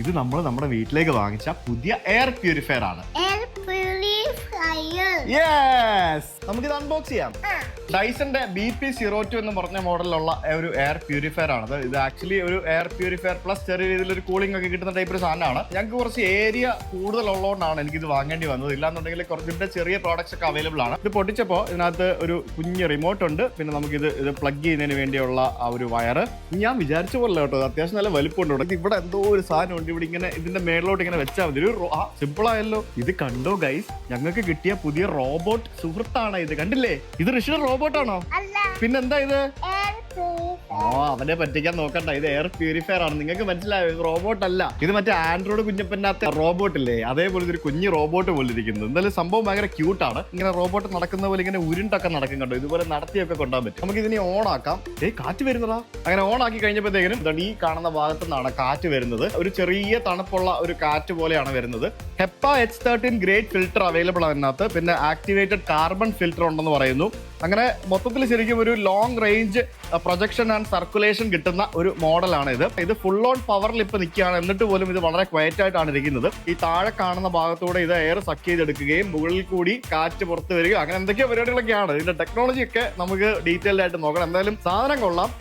ഇത് നമ്മൾ നമ്മുടെ വീട്ടിലേക്ക് വാങ്ങിച്ച പുതിയ എയർ പ്യൂരിഫയർ ആണ്. യെസ് നമുക്കിത് അൺബോക്സ് ചെയ്യാം. ഡൈസന്റെ ബി പി സീറോ ടു എന്ന് പറഞ്ഞ മോഡലിലുള്ള ഒരു എയർ പ്യൂരിഫയർ ആണ് ഇത് ആക്ച്വലി ഒരു എയർ പ്യൂരിഫയർ പ്ലസ് ചെറിയ രീതിയിൽ ഒരു കൂളിംഗ് ഒക്കെ കിട്ടുന്ന ടൈപ്പ് ഒരു സാധനമാണ്. ഞങ്ങൾക്ക് കുറച്ച് ഏരിയ കൂടുതലുള്ളതുകൊണ്ടാണ് എനിക്ക് ഇത് വാങ്ങേണ്ടി വന്നത്. ഇല്ലാന്നുണ്ടെങ്കിൽ കുറച്ചിന്റെ ചെറിയ പ്രോഡക്റ്റ്സ് ഒക്കെ അവൈലബിൾ ആണ്. ഇത് പൊട്ടിച്ചപ്പോൾ ഇതിനകത്ത് ഒരു കുഞ്ഞ് റിമോട്ട് ഉണ്ട്. പിന്നെ നമുക്ക് ഇത് ഇത് പ്ലഗ് ചെയ്യുന്നതിന് വേണ്ടിയുള്ള ആ ഒരു വയർ ഞാൻ വിചാരിച്ച പോലെ കേട്ടോ. അത്യാവശ്യം നല്ല വലുപ്പമുണ്ട് ഇവിടെ. എന്തോ ഒരു സാധനം ഉണ്ട്. ഇവിടെ ഇങ്ങനെ ഇതിന്റെ മേളിലോട്ട് ഇങ്ങനെ വെച്ചാൽ മതി. ഒരു സിമ്പിൾ ആയല്ലോ. ഇത് കണ്ടോ ഗൈസ് ഞങ്ങൾക്ക് കിട്ടിയ പുതിയ റോബോട്ട് സുഹൃത്താണ് ഇത്. കണ്ടില്ലേ? ഇത് ഋഷിയുടെ റോബോട്ടാണോ അല്ല. പിന്നെന്താ ഇത്? ഓ അവനെ പറ്റിക്കാൻ നോക്കണ്ട. ഇത് എയർ പ്യൂരിഫയർ ആണ്. നിങ്ങൾക്ക് മനസ്സിലായോ? റോബോട്ട് അല്ല. ഇത് മറ്റേ ആൻഡ്രോയിഡ് കുഞ്ഞപ്പനകത്തെ റോബോട്ട് ഇല്ലേ? അതേപോലെ ഒരു കുഞ്ഞു റോബോട്ട് പോലെ ഇരിക്കുന്നത് എന്തായാലും സംഭവം ഭയങ്കര ക്യൂട്ടാണ് ഇങ്ങനെ റോബോട്ട് നടക്കുന്ന പോലെ ഇങ്ങനെ ഉരുണ്ടൊക്കെ നടക്കും കണ്ടോ? ഇതുപോലെ നടത്തിയൊക്കെ കൊണ്ടാൻ പറ്റും. നമുക്ക് ഇതിനെ ഓൺ ആക്കാം. ഏ കാറ്റ് വരുന്നതാ. അങ്ങനെ ഓൺ ആക്കി കഴിഞ്ഞപ്പോഴത്തേക്കും ഈ കാണുന്ന ഭാഗത്തു നിന്നാണ് കാറ്റ് വരുന്നത്. ഒരു ചെറിയ തണുപ്പുള്ള ഒരു കാറ്റ് പോലെയാണ് വരുന്നത്. HEPA H thirteen grade filter available ആണ് അതിനകത്ത്. പിന്നെ ആക്ടിവേറ്റഡ് കാർബൺ ഫിൽറ്റർ ഉണ്ടെന്ന് പറയുന്നു. അങ്ങനെ മൊത്തത്തിൽ ശരിക്കും ഒരു long range projection and circulation കിട്ടുന്ന ഒരു മോഡലാണ് ഇത് ഇത് ഫുൾ ഓൺ പവറിൽ ഇപ്പൊ നിൽക്കുകയാണ്. എന്നിട്ട് പോലും ഇത് വളരെ ക്വയറ്റ് ആയിട്ടാണ് ഇരിക്കുന്നത്. ഈ താഴെ കാണുന്ന ഭാഗത്തൂടെ ഇത് എയർ സക്ക് ചെയ്തെടുക്കുകയും മുകളിൽ കൂടി കാറ്റ് പുറത്തു വരിക അങ്ങനെ എന്തൊക്കെയോ പരിപാടികളൊക്കെയാണ്. ഇതിന്റെ ടെക്നോളജി ഒക്കെ നമുക്ക് ഡീറ്റെയിൽഡ് ആയിട്ട് നോക്കണം. എന്തായാലും സാധനം കൊള്ളാം.